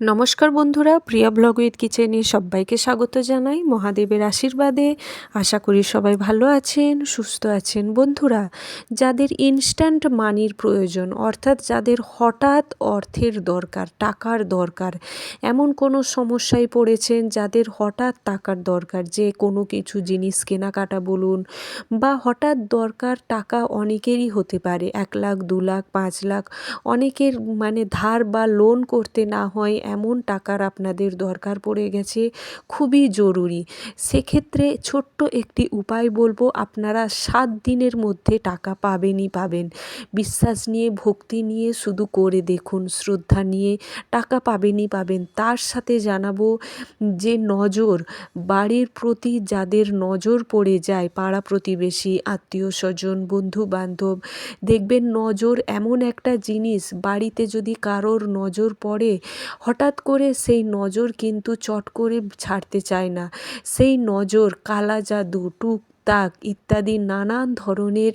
নমস্কার বন্ধুরা, প্রিয়া blog with কিচেনে সবাইকে স্বাগত জানাই। মহাদেবের আশীর্বাদে আশা করি সবাই ভালো আছেন, সুস্থ আছেন। বন্ধুরা, যাদের ইনস্ট্যান্ট মানির প্রয়োজন, অর্থাৎ যাদের হঠাৎ অর্থের দরকার, টাকার দরকার, এমন কোনো সমস্যায় পড়েছেন, যাদের হঠাৎ টাকার দরকার, যে কোনো কিছু জিনিস কেনাকাটা বলুন, বা হঠাৎ দরকার টাকা অনেকেরই হতে পারে। এক লাখ, দু লাখ, পাঁচ লাখ, অনেকের মানে ধার বা লোন করতে না হয় এমন টাকার আপনাদের দরকার পড়ে গেছে, খুবই জরুরি। সেক্ষেত্রে ছোট্ট একটি উপায় বলব, আপনারা সাত দিনের মধ্যে টাকা পাবেনই পাবেন। বিশ্বাস নিয়ে, ভক্তি নিয়ে শুধু করে দেখুন, শ্রদ্ধা নিয়ে টাকা পাবেনই পাবেন। তার সাথে জানাব যে নজর, বাড়ির প্রতি যাদের নজর পড়ে যায়, পাড়া প্রতিবেশী, আত্মীয় স্বজন বন্ধু বান্ধব দেখবেন নজর এমন একটা জিনিস, বাড়িতে যদি কারোর নজর পড়ে, হঠাৎ করে সেই নজর কিন্তু চট করে ছাড়তে চায় না। সেই নজর, কালা জাদু, টুকটাক ইত্যাদি নানান ধরনের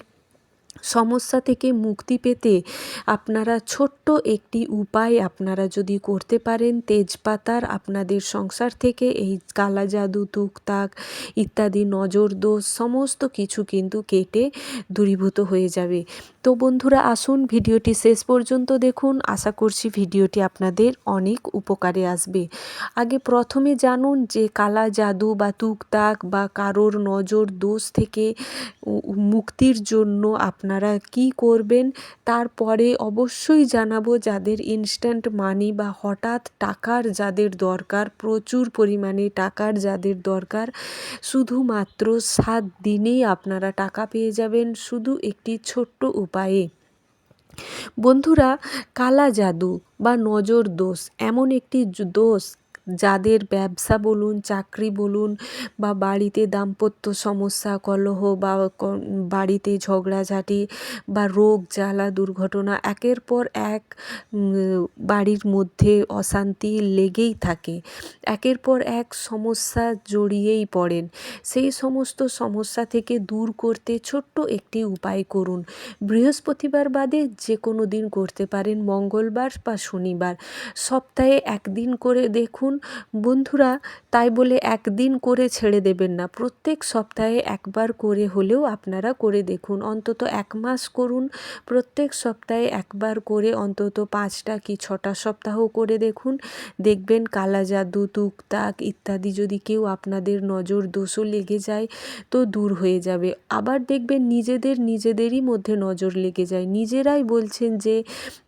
সমস্যা থেকে মুক্তি পেতে আপনারা ছোট্ট একটি উপায় আপনারা যদি করতে পারেন, তেজপাতার আপনাদের সংসার থেকে এই কালা জাদু তুকতাক ইত্যাদি নজর দোষ সমস্ত কিছু কিন্তু কেটে দূরীভূত হয়ে যাবে। তো বন্ধুরা, আসুন ভিডিওটি শেষ পর্যন্ত দেখুন। আশা করছি ভিডিওটি আপনাদের অনেক উপকারে আসবে। আগে প্রথমে জানুন যে কালা জাদু বা তুকতাক বা কারোর নজর, দোষ থেকে মুক্তির জন্য আপনারা কি করবেন? তারপরে অবশ্যই জানাব যাদের ইনস্ট্যান্ট মানি বা হঠাৎ টাকার যাদের দরকার, প্রচুর পরিমাণে টাকার যাদের দরকার, শুধুমাত্র সাত দিনেই আপনারা টাকা পেয়ে যাবেন। শুধু একটি ছোট্ট উপায়ে। বন্ধুরা কালা জাদু বা নজর দোষ এমন একটি দোষ যাদের ব্যবসা বলুন, চাকরি বলুন বা বাড়িতে দাম্পত্য সমস্যা, কলহ বা বাড়িতে ঝগড়াঝাটি বা রোগ, জ্বালা, দুর্ঘটনা একের পর এক বাড়ির মধ্যে অশান্তি লেগেই থাকে। একের পর এক সমস্যা জড়িয়েই পড়েন। সেই সমস্ত সমস্যা থেকে দূর করতে ছোট্ট একটি উপায় করুন। বৃহস্পতিবার বাদে যে কোনো দিন করতে পারেন মঙ্গলবার বা শনিবার। সপ্তাহে একদিন করে দেখুন বন্ধুরা তাই বলে একদিন করে ছেড়ে দেবেন না। প্রত্যেক সপ্তাহে একবার করে হলেও আপনারা করে দেখুন। অন্তত এক মাস করুন। প্রত্যেক সপ্তাহে একবার করে অন্তত পাঁচটা কি ছটা সপ্তাহ করে দেখুন। দেখবেন কালা জাদু তুকতাক ইত্যাদি যদি কেউ আপনাদের নজর দোষও লেগে যায় তো দূর হয়ে যাবে। আবার দেখবেন নিজেদের নিজেদেরই মধ্যে নজর লেগে যায়। নিজেরাই বলছেন যে,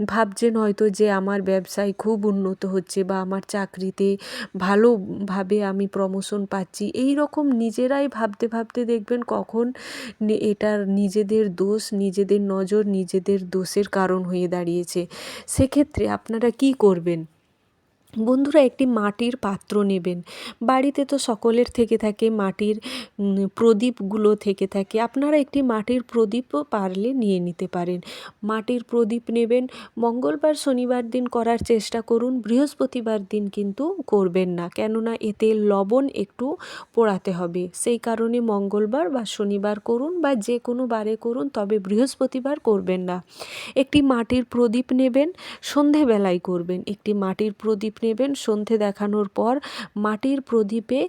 ভাবছেন হয়তো যে আমার ব্যবসায় খুব উন্নত হচ্ছে বা আমার চাকরিতে ভালোভাবে আমি প্রমোশন পাচ্ছি। এই রকম নিজেরাই ভাবতে ভাবতে দেখবেন কখন এটার নিজেদের দোষ, নিজেদের নজর, নিজেদের দোষের কারণ হয়ে দাঁড়িয়েছে। সেক্ষেত্রে আপনারা কি করবেন? বন্ধুরা একটি মাটির পাত্র নেবেন। বাড়িতে তো সকলের থেকে থাকে, মাটির প্রদীপগুলো থেকে থাকে। আপনারা একটি মাটির প্রদীপও পারলে নিয়ে নিতে পারেন। মাটির প্রদীপ নেবেন। মঙ্গলবার, শনিবার দিন করার চেষ্টা করুন। বৃহস্পতিবার দিন কিন্তু করবেন না। কেননা এতে লবণ একটু পোড়াতে হবে। সেই কারণে মঙ্গলবার বা শনিবার করুন বা যে কোনো বারে করুন, তবে বৃহস্পতিবার করবেন না। একটি মাটির প্রদীপ নেবেন। সন্ধেবেলায় করবেন। একটি মাটির প্রদীপ নেবেন। সন্ধে দেখানোর পর মাটির প্রদীপে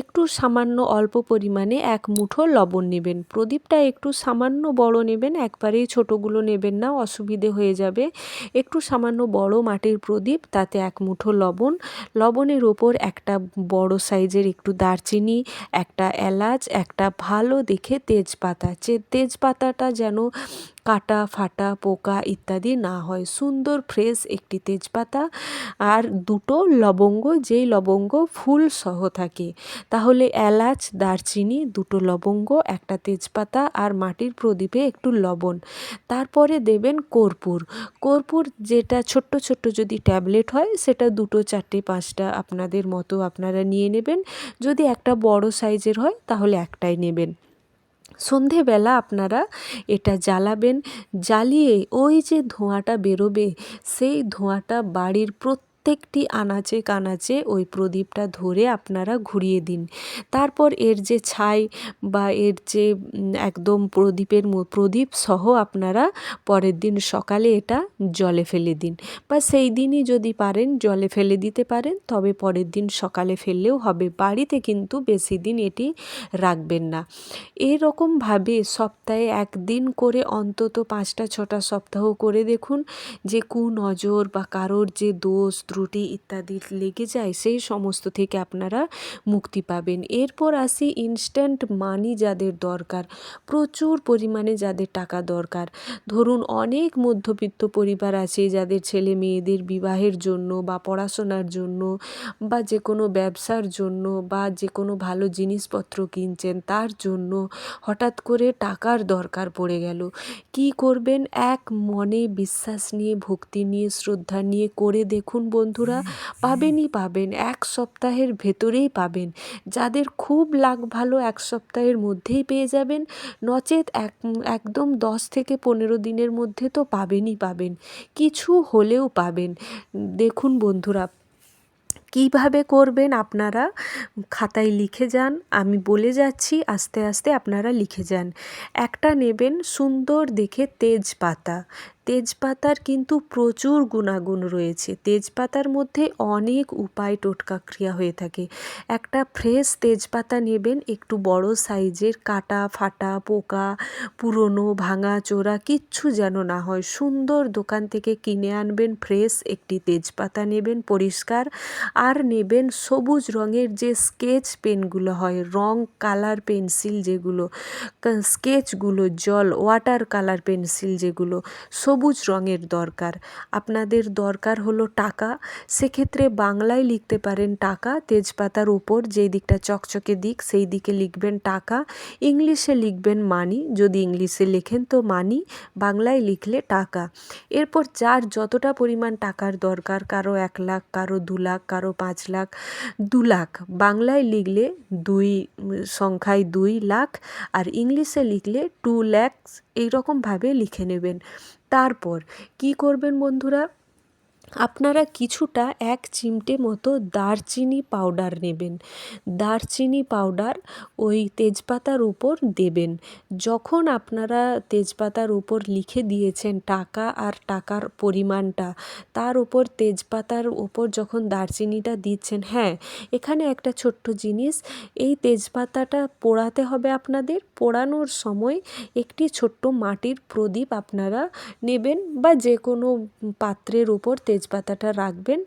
একটু সামান্য অল্প পরিমাণে এক মুঠো লবণ নেবেন। প্রদীপটা একটু সামান্য বড় নেবেন, একবারেই ছোটোগুলো নেবেন না, অসুবিধে হয়ে যাবে। একটু সামান্য বড় মাটির প্রদীপ, তাতে এক মুঠো লবণ। লবণের ওপর একটা বড় সাইজের একটু দারচিনি, একটা এলাচ, একটা ভালো দেখে তেজপাতা। যে তেজপাতাটা যেন কাটা, ফাটা, পোকা ইত্যাদি না হয়। সুন্দর, ফ্রেশ একটি তেজপাতা আর দুটো লবঙ্গ, যেই লবঙ্গ ফুল সহ থাকে। তাহলে এলাচ, দারচিনি, দুটো লবঙ্গ, একটা তেজপাতা আর মাটির প্রদীপে একটু লবণ। তারপরে দেবেন কর্পূর। কর্পূর যেটা ছোট্ট ছোট্ট যদি ট্যাবলেট হয়, সেটা দুটো, চারটে, পাঁচটা আপনাদের মতো আপনারা নিয়ে নেবেন। যদি একটা বড় সাইজের হয়, তাহলে একটাই নেবেন। সন্ধেবেলা আপনারা এটা জ্বালাবেন জ্বালিয়ে ওই যে ধোঁয়াটা বেরোবে সেই ধোঁয়াটা বাড়ির প্রত্যেকটি আনাচে কানাচে ওই প্রদীপটা ধরে আপনারা ঘুরিয়ে দিন। তারপর এর যে ছাই বা এর যে একদম প্রদীপের প্রদীপ সহ আপনারা পরের দিন সকালে এটা জলে ফেলে দিন। বা সেই দিনই যদি পারেন জলে ফেলে দিতে পারেন, তবে পরের দিন সকালে ফেললেও হবে। বাড়িতে কিন্তু বেশি দিন এটি রাখবেন না। এরকমভাবে সপ্তাহে একদিন করে অন্তত পাঁচটা, ছটা সপ্তাহ করে দেখুন যে কুনজর বা কারোর যে দোষ ত্রুটি ইত্যাদি লেগে যায়, সেই সমস্ত থেকে আপনারা মুক্তি পাবেন। এরপর আসি ইনস্ট্যান্ট মানি যাদের দরকার, প্রচুর পরিমাণে যাদের টাকা দরকার। ধরুন অনেক মধ্যবিত্ত পরিবার আছে যাদের ছেলে মেয়েদের বিবাহের জন্য বা পড়াশোনার জন্য বা যে কোনো ব্যবসার জন্য বা যে কোনো ভালো জিনিসপত্র কিনছেন, তার জন্য হঠাৎ করে টাকার দরকার পড়ে গেল। কি করবেন? এক মনে বিশ্বাস নিয়ে, ভক্তি নিয়ে, শ্রদ্ধা নিয়ে করে দেখুন বন্ধুরা পাবেনই পাবেন এক সপ্তাহের ভেতরেই পাবেন। যাদের খুব লাগ ভালো এক সপ্তাহের মধ্যেই পেয়ে যাবেন নচেত এক একদম দশ থেকে পনেরো দিনের মধ্যে তো পাবেনই পাবেন কিছু হলেও পাবেন। দেখুন বন্ধুরা কীভাবে করবেন আপনারা খাতায় লিখে যান আমি বলে যাচ্ছি আস্তে আস্তে আপনারা লিখে যান। একটা নেবেন সুন্দর দেখে তেজপাতা তেজপাতার কিন্তু প্রচুর গুণাগুণ রয়েছে। তেজপাতার মধ্যে অনেক উপায় টোটকা ক্রিয়া হয়ে থাকে। একটা ফ্রেশ তেজপাতা নেবেন, একটু বড় সাইজের কাটা, ফাটা, পোকা, পুরনো, ভাঙা, চোরা কিচ্ছু যেন না হয়। সুন্দর দোকান থেকে কিনে আনবেন, ফ্রেশ একটি তেজপাতা নেবেন পরিষ্কার। আর নেবেন সবুজ রঙের যে স্কেচ পেনগুলো হয়, রং কালার পেন্সিল যেগুলো, স্কেচগুলো, জল, ওয়াটার কালার পেন্সিল যেগুলো সবুজ রঙের দরকার। আপনাদের দরকার হলো টাকা। সেক্ষেত্রে বাংলায় লিখতে পারেন টাকা। তেজপাতার উপর যেই দিকটা চকচকে দিক, সেই দিকে লিখবেন টাকা। ইংলিশে লিখবেন মানি যদি ইংলিশে লেখেন তো মানি বাংলায় লিখলে টাকা। এরপর যার যতটা পরিমাণ টাকার দরকার, কারও এক লাখ, কারও দু লাখ, কারও পাঁচ লাখ, দু লাখ। বাংলায় লিখলে দুই, সংখ্যায় দুই লাখ। আর ইংলিশে লিখলে টু ল্যাক্স এইরকমভাবে লিখে নেবেন। তারপর কি করবেন বন্ধুরা? আপনারা কিছুটা এক চিমটে মতো দারচিনি পাউডার নেবেন। দারচিনি পাউডার ওই তেজপাতার উপর দেবেন। যখন আপনারা তেজপাতার উপর লিখে দিয়েছেন টাকা আর টাকার পরিমাণটা, তার উপর তেজপাতার উপর যখন দারচিনিটা দিচ্ছেন হ্যাঁ এখানে একটা ছোট্ট জিনিস, এই তেজপাতাটা পোড়াতে হবে আপনাদের। পোড়ানোর সময় একটি ছোট্ট মাটির প্রদীপ আপনারা নেবেন বা যে কোনো পাত্রের উপর তেজপাতাটা রাখবেন,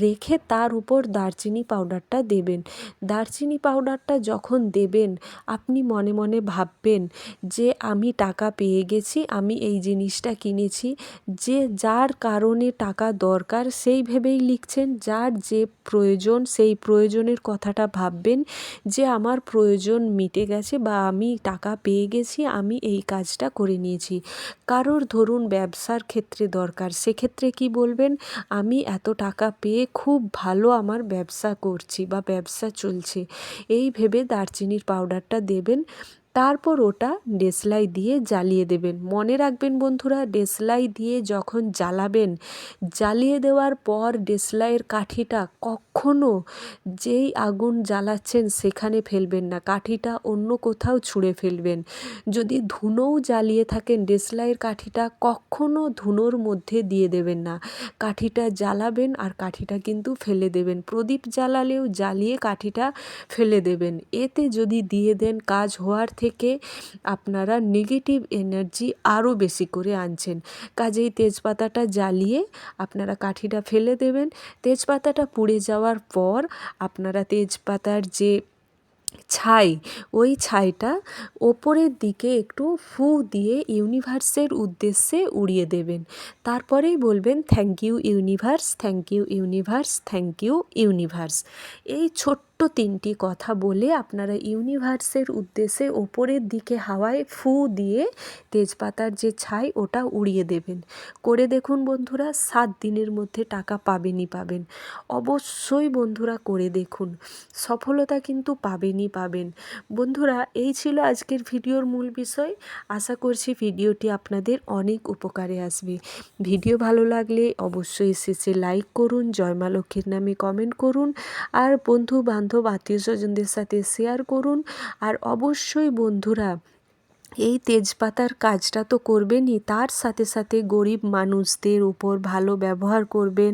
রেখে তার উপর দারচিনি পাউডারটা দেবেন। দারচিনি পাউডারটা যখন দেবেন, আপনি মনে মনে ভাববেন যে আমি টাকা পেয়ে গেছি, আমি এই জিনিসটা কিনেছি, যে যার কারণে টাকা দরকার সেই ভেবেই লিখছেন, যার যে প্রয়োজন সেই প্রয়োজনের কথাটা ভাববেন যে আমার প্রয়োজন মিটে গেছে বা আমি টাকা পেয়ে গেছি, আমি এই কাজটা করে নিয়েছি। কারোর ধরুন ব্যবসার ক্ষেত্রে দরকার, সেক্ষেত্রে কি বলবেন? আমি এত টাকা পেয়ে খুব ভালো আমার ব্যবসা করছি বা ব্যবসা চলছে। এই ভেবে দারচিনির পাউডারটা দেবেন। তারপর ওটা ডেসলাই দিয়ে জ্বালিয়ে দেবেন। মনে রাখবেন বন্ধুরা, ডেসলাই দিয়ে যখন জ্বালাবেন, জ্বালিয়ে দেওয়ার পর ডেসলাইয়ের কাঠিটা কখনো যেই আগুন জ্বালাচ্ছেন সেখানে ফেলবেন না। কাঠিটা অন্য কোথাও ছুঁড়ে ফেলবেন। যদি ধুনোও জ্বালিয়ে থাকেন, ডেসলাইয়ের কাঠিটা কখনো ধুনোর মধ্যে দিয়ে দেবেন না। কাঠিটা জ্বালাবেন আর কাঠিটা কিন্তু ফেলে দেবেন। প্রদীপ জ্বালালেও জ্বালিয়ে কাঠিটা ফেলে দেবেন। এতে যদি দিয়ে দেন, কাজ হওয়ার আপনারা নেগেটিভ এনার্জি আরও বেশি করে আনছেন। কাজেই তেজপাতাটা জ্বালিয়ে আপনারা কাঠিটা ফেলে দেবেন। তেজপাতাটা পুড়ে যাওয়ার পর আপনারা তেজপাতার যে ছাই, ওই ছাইটা ওপরের দিকে একটু ফু দিয়ে ইউনিভার্সের উদ্দেশ্যে উড়িয়ে দেবেন। তারপরেই বলবেন thank you universe thank you universe thank you universe এই ছোট্ট তিনটি কথা বলে আপনারা ইউনিভার্সের উদ্দেশ্যে ওপরের দিকে হাওয়ায় ফু দিয়ে তেজপাতার যে ছাই, ওটা উড়িয়ে দেবেন। করে দেখুন বন্ধুরা, সাত দিনের মধ্যে টাকা পাবেনই পাবেন। অবশ্যই বন্ধুরা করে দেখুন। সফলতা কিন্তু পাবেনই পাবেন। বন্ধুরা, এই ছিল আজকের ভিডিওর মূল বিষয়। আশা করছি ভিডিওটি আপনাদের অনেক উপকারে আসবে। ভিডিও ভালো লাগলে অবশ্যই শেষে লাইক করুন জয়মা লক্ষ্মীর নামে কমেন্ট করুন। আর বন্ধু বান্ধব আত্মীয় স্বজনদের সাথে শেয়ার করুন। আর অবশ্যই বন্ধুরা এই তেজপাতার কাজটা তো করবেনই, তার সাথে সাথে গরিব মানুষদের উপর ভালো ব্যবহার করবেন,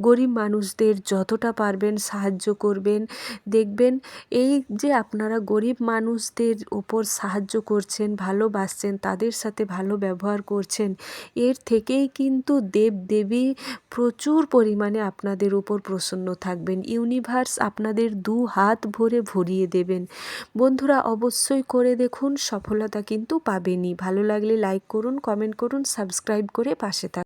গরিব মানুষদের যতটা পারবেন সাহায্য করবেন। দেখবেন এই যে আপনারা গরিব মানুষদের ওপর সাহায্য করছেন, ভালোবাসছেন, তাদের সাথে ভালো ব্যবহার করছেন, এর থেকেই কিন্তু দেব দেবী প্রচুর পরিমাণে আপনাদের উপর প্রসন্ন থাকবেন। ইউনিভার্স আপনাদের দু হাত ভরে ভরিয়ে দেবেন। বন্ধুরা, অবশ্যই করে দেখুন, সফলতা কিন্তু পাবেনই। ভালো লাগলে লাইক করুন কমেন্ট করুন সাবস্ক্রাইব করে পাশে থাকুন।